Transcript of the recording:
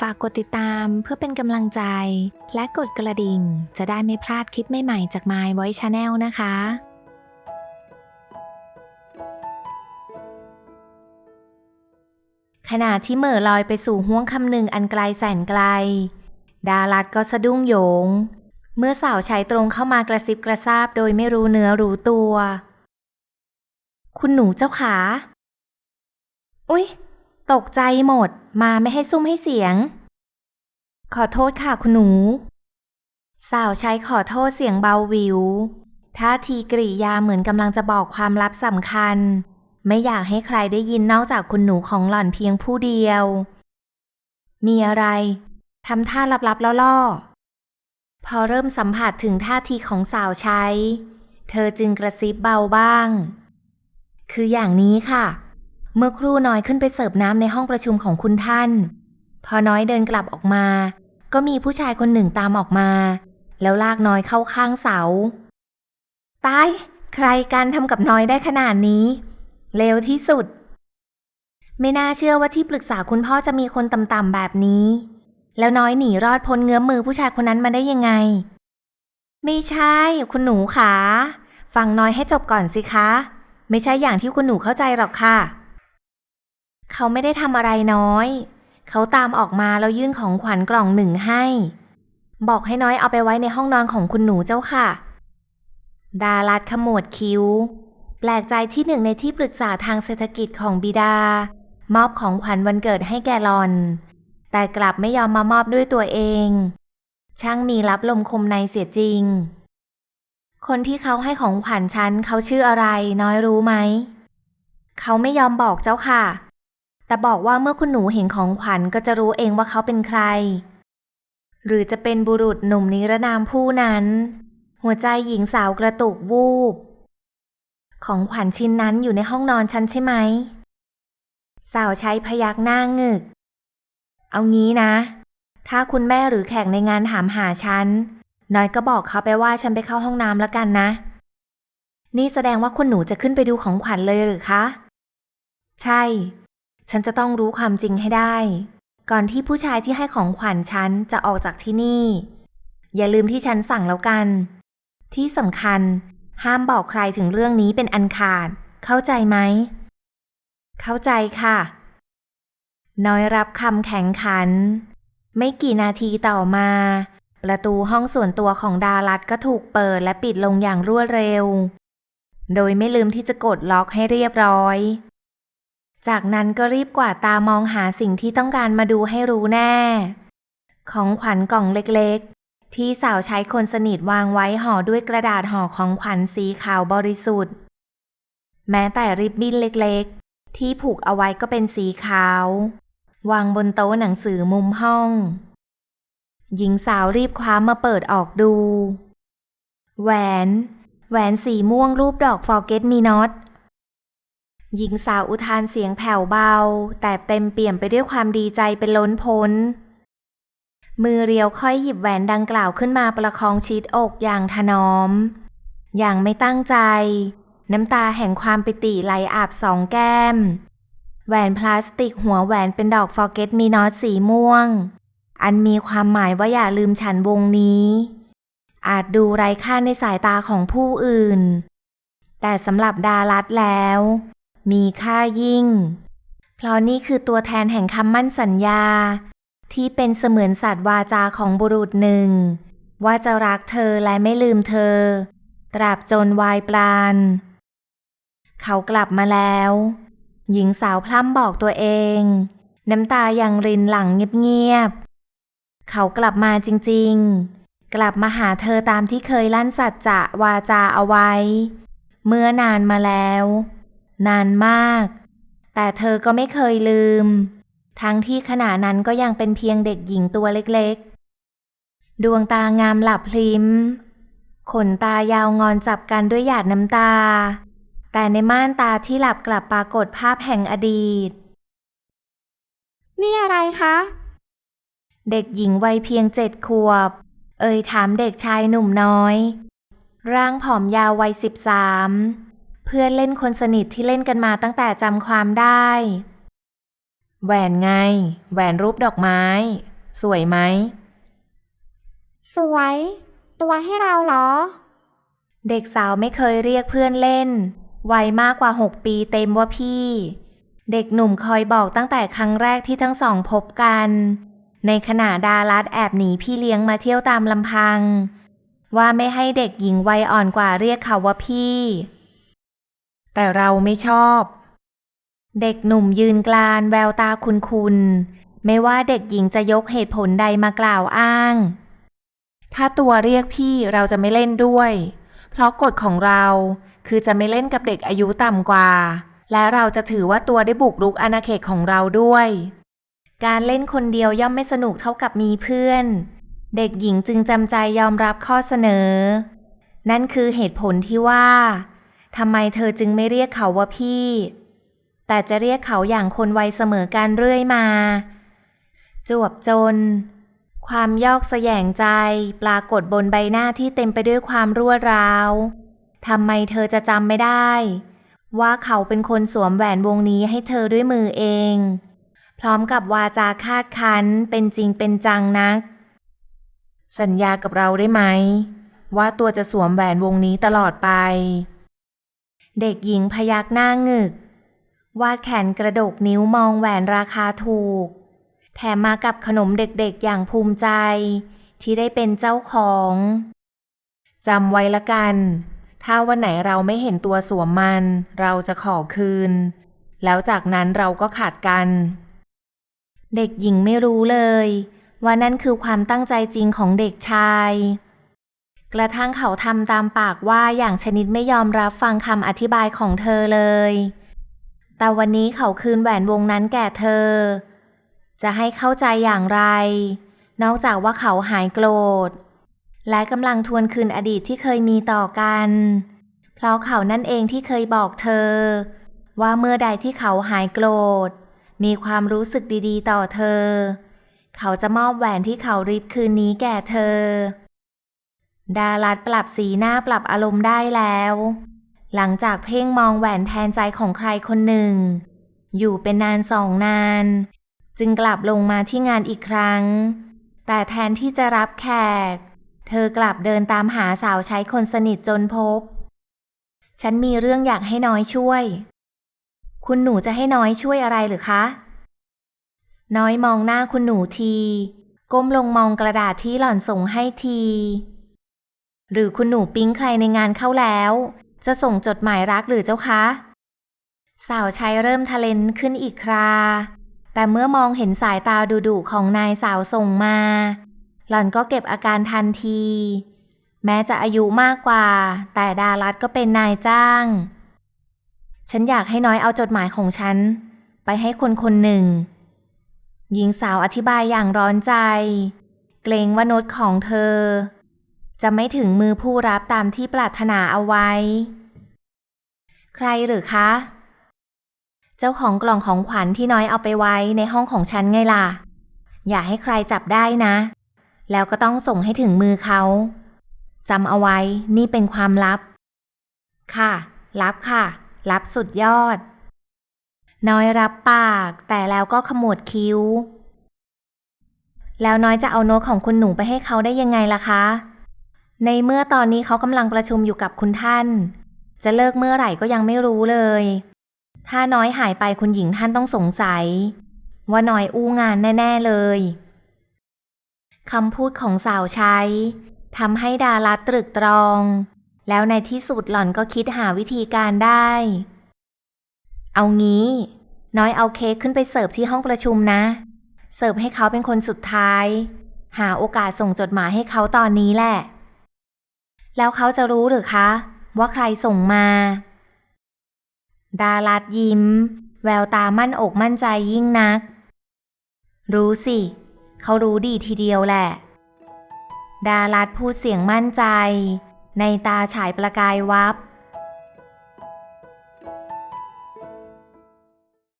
ฝากกดติดตามเพื่อเป็นกำลังใจ และกดกระดิ่ง จะได้ไม่พลาดคลิปใหม่ๆจาก My Voice Channel นะคะขณะที่เหม่อลอยไปสู่ห้วงคำหนึ่งอันไกลแสนไกล ดารัดก็สะดุ้งโยง เมื่อสาวใช้ตรงเข้ามากระซิบกระซาบโดยไม่รู้เนื้อรู้ตัว คุณหนูเจ้าขา อุ๊ย ตกใจหมดมาไม่ให้ซุ่มให้เสียง ขอโทษค่ะคุณหนู สาวใช้ขอโทษเสียงเบาวิวท่าทีกริยาเหมือนกำลังจะบอกความลับสำคัญ ไม่อยากให้ใครได้ยินนอกจากคุณหนูของหล่อนเพียงผู้เดียว มีอะไรทำท่าลับๆล่อๆพอเริ่มสัมผัสถึงท่าทีของสาวใช้ เธอจึงกระซิบเบาบ้าง คืออย่างนี้ค่ะ เมื่อครู่น้อยขึ้นไปเสิร์ฟน้ำในห้องประชุมของคุณท่าน พอน้อยเดินกลับออกมา ก็มีผู้ชายคนหนึ่งตามออกมา แล้วลากน้อยเข้าข้างเสา ตาย ใครกันทำกับน้อยได้ขนาดนี้ เลวที่สุด ไม่น่าเชื่อว่าที่ปรึกษาคุณพ่อจะมีคนต่ำๆแบบนี้ แล้วน้อยหนีรอดพ้นเงื้อมมือผู้ชายคนนั้นมาได้ยังไง ไม่ใช่ คุณหนูขา ฟังน้อยให้จบก่อนสิคะ ไม่ใช่อย่างที่คุณหนูเข้าใจหรอกค่ะ เขาไม่ได้ทำอะไรน้อย เขาตามออกมาแล้วยื่นของขวัญกล่องหนึ่งให้ บอกให้น้อยเอาไปไว้ในห้องนอนของคุณหนูเจ้าค่ะ ดารัดขมวดคิ้ว แปลกใจที่หนึ่งในที่ปรึกษาทางเศรษฐกิจของบิดา มอบของขวัญวันเกิดให้แกลอน แต่กลับไม่ยอมมามอบด้วยตัวเอง ช่างมีรับลมคมในเสียจริง คนที่เขาให้ของขวัญฉันเขาชื่ออะไร น้อยรู้ไหม เขาไม่ยอมบอกเจ้าค่ะ แต่บอกว่าเมื่อคุณหนูเห็นของขวัญก็จะรู้เองว่าเขาเป็นใคร หรือจะเป็นบุรุษหนุ่มนิรนามผู้นั้น หัวใจหญิงสาวกระตุกวูบ ของขวัญชิ้นนั้นอยู่ในห้องนอนฉันใช่ไหม สาวใช้พยักหน้างึก เอางี้นะ ถ้าคุณแม่หรือแขกในงานถามหาฉัน น้อยก็บอกเขาไปว่าฉันไปเข้าห้องน้ำแล้วกันนะ นี่แสดงว่าคุณหนูจะขึ้นไปดูของขวัญเลยหรือคะ ใช่ ฉันจะต้องรู้ความจริงให้ได้ ก่อนที่ผู้ชายที่ให้ของขวัญฉันจะออกจากที่นี่ อย่าลืมที่ฉันสั่งแล้วกัน ที่สำคัญห้ามบอกใครถึงเรื่องนี้เป็นอันขาด เข้าใจไหม เข้าใจค่ะ น้อยรับคำแข็งขัน ไม่กี่นาทีต่อมา ประตูห้องส่วนตัวของดารัตก็ถูกเปิดและปิดลงอย่างรวดเร็ว โดยไม่ลืมที่จะกดล็อกให้เรียบร้อย จากนั้นก็รีบกวาดตามองหาสิ่งที่ต้องการมาดูให้รู้แน่ ของขวัญกล่องเล็กๆ ที่สาวใช้คนสนิทวางไว้ห่อด้วยกระดาษห่อของขวัญสีขาวบริสุทธิ์ แม้แต่ริบบิ้นเล็กๆ ที่ผูกเอาไว้ก็เป็นสีขาว วางบนโต๊ะหนังสือมุมห้อง หญิงสาวรีบคว้ามาเปิดออกดู แหวน แหวนสีม่วงรูปดอก forget me not หญิงสาวอุทานเสียงแผ่วเบา แต่เต็มเปี่ยมไปด้วยความดีใจเป็นล้นพ้น มือเรียวค่อยหยิบแหวนดังกล่าวขึ้นมาประคองชิดอกอย่างถนอม อย่างไม่ตั้งใจ น้ำตาแห่งความปิติไหลอาบสองแก้ม แหวนพลาสติกหัวแหวนเป็นดอก forget me not สีม่วง อันมีความหมายว่าอย่าลืมฉันวงนี้ อาจดูไร้ค่าในสายตาของผู้อื่น แต่สำหรับดารัตแล้ว มีค่ายิ่ง เพราะนี่คือตัวแทนแห่งคำมั่นสัญญา ที่เป็นเสมือนสัตว์วาจาของบุรุษหนึ่ง ว่าจะรักเธอและไม่ลืมเธอ ตราบจนวายปราณเขากลับมาแล้ว หญิงสาวพร่ำบอกตัวเอง น้ำตายังรินหลังเงียบๆ เขากลับมาจริงๆ กลับมาหาเธอตามที่เคยลั่นสัจจะวาจาเอาไว้ เมื่อนานมาแล้ว นานมาก แต่เธอก็ไม่เคยลืม ทั้งที่ขณะนั้นก็ยังเป็นเพียงเด็กหญิงตัวเล็กๆ ดวงตางามหลับพลิมขนตายาวงอนจับกันด้วยหยาดน้ำตา แต่ในม่านตาที่หลับกลับปรากฏภาพแห่งอดีต นี่อะไรคะ เด็กหญิงวัยเพียงเจ็ดขวบ เอ่ยถามเด็กชายหนุ่มน้อย ร่างผอมยาววัยสิบสาม พื่อนเล่นคนสนิทที่เล่นกันมาตั้งแต่จำความได้ แหวนไง แหวนรูปดอกไม้ สวยไหม สวย ตัวให้เราเหรอ เด็กสาวไม่เคยเรียกเพื่อนเล่น วัยมากกว่าหกปีเต็มว่าพี่ เด็กหนุ่มคอยบอกตั้งแต่ครั้งแรกที่ทั้งสองพบกัน ในขณะดารัดแอบหนีพี่เลี้ยงมาเที่ยวตามลำพัง ว่าไม่ให้เด็กหญิงวัยอ่อนกว่าเรียกเขาว่าพี่ แต่เราไม่ชอบ เด็กหนุ่มยืนกลานแววตาคุนคุนไม่ว่าเด็กหญิงจะยกเหตุผลใดมากล่าวอ้าง ถ้าตัวเรียกพี่เราจะไม่เล่นด้วย เพราะกฎของเราคือจะไม่เล่นกับเด็กอายุต่ำกว่า และเราจะถือว่าตัวได้บุกรุกอาณาเขตของเราด้วย การเล่นคนเดียวย่อมไม่สนุกเท่ากับมีเพื่อน เด็กหญิงจึงจำใจยอมรับข้อเสนอ นั่นคือเหตุผลที่ว่า ทำไมเธอจึงไม่เรียกเขาว่าพี่ แต่จะเรียกเขาอย่างคนวัยเสมอกันเรื่อยมา จวบจน ความยอกแสยงใจปรากฏบนใบหน้าที่เต็มไปด้วยความรั่วร้าวทำไมเธอจะจำไม่ได้ ว่าเขาเป็นคนสวมแหวนวงนี้ให้เธอด้วยมือเอง พร้อมกับวาจาคาดคั้นเป็นจริงเป็นจังนัก สัญญากับเราได้ไหม ว่าตัวจะสวมแหวนวงนี้ตลอดไป เด็กหญิงพยักหน้างึก วาดแขนกระดกนิ้วมองแหวนราคาถูก แถมมากับขนมเด็กๆอย่างภูมิใจ ที่ได้เป็นเจ้าของจำไว้ละกัน ถ้าวันไหนเราไม่เห็นตัวสวมมัน เราจะขอคืน แล้วจากนั้นเราก็ขาดกัน เด็กหญิงไม่รู้เลย ว่านั่นคือความตั้งใจจริงของเด็กชาย กระทั่งเขาทำตามปากว่าอย่างชนิดไม่ยอมรับฟังคำอธิบายของเธอเลย แต่วันนี้เขาคืนแหวนวงนั้นแก่เธอ จะให้เข้าใจอย่างไร นอกจากว่าเขาหายโกรธ และกำลังทวนคืนอดีตที่เคยมีต่อกัน เพราะเขานั่นเองที่เคยบอกเธอ ว่าเมื่อใดที่เขาหายโกรธ มีความรู้สึกดีๆ ต่อเธอ เขาจะมอบแหวนที่เขาริบคืนนี้แก่เธอ ดารัดปรับสีหน้าปรับอารมณ์ได้แล้ว หลังจากเพ่งมองแหวนแทนใจของใครคนหนึ่ง อยู่เป็นนานสองนาน จึงกลับลงมาที่งานอีกครั้ง แต่แทนที่จะรับแขก เธอกลับเดินตามหาสาวใช้คนสนิทจนพบ ฉันมีเรื่องอยากให้น้อยช่วย คุณหนูจะให้น้อยช่วยอะไรหรือคะ น้อยมองหน้าคุณหนูที ก้มลงมองกระดาษที่หล่อนส่งให้ที หรือคุณหนูปิ๊งใครในงานเข้าแล้ว จะส่งจดหมายรักหรือเจ้าคะ สาวใช้เริ่มทะเลนขึ้นอีกครา แต่เมื่อมองเห็นสายตาดุๆของนายสาวส่งมา หล่อนก็เก็บอาการทันที แม้จะอายุมากกว่า แต่ดารัตก็เป็นนายจ้าง ฉันอยากให้น้อยเอาจดหมายของฉัน ไปให้คนคนหนึ่ง หญิงสาวอธิบายอย่างร้อนใจ เกรงว่าโน้ตของเธอ จะไม่ถึงมือผู้รับตามที่ปรารถนาเอาไว้ ใครหรือคะ เจ้าของกล่องของขวัญที่น้อยเอาไปไว้ในห้องของฉันไงล่ะ อย่าให้ใครจับได้นะ แล้วก็ต้องส่งให้ถึงมือเขาจำเอาไว้นี่เป็นความลับ ค่ะ ลับค่ะ ลับสุดยอด น้อยรับปากแต่แล้วก็ขมวดคิ้ว แล้วน้อยจะเอาโน้ตของคุณหนูไปให้เขาได้ยังไงล่ะคะ ในเมื่อตอนนี้เขากำลังประชุมอยู่กับคุณท่าน จะเลิกเมื่อไหร่ก็ยังไม่รู้เลย ถ้าน้อยหายไปคุณหญิงท่านต้องสงสัย ว่าน้อยอู้งานแน่ ๆเลยคำพูดของสาวใช้ทำให้ดารัตตรึกตรอง แล้วในที่สุดหล่อนก็คิดหาวิธีการได้ เอางี้ น้อยเอาเค้กขึ้นไปเสิร์ฟที่ห้องประชุมนะ เสิร์ฟให้เขาเป็นคนสุดท้าย หาโอกาสส่งจดหมายให้เขาตอนนี้แหละ แล้วเขาจะรู้หรือคะ ว่าใครส่งมา ดารัดยิ้ม แววตามั่นอกมั่นใจยิ่งนัก รู้สิ เขารู้ดีทีเดียวแหละ ดารัดพูดเสียงมั่นใจ ในตาฉายประกายวับ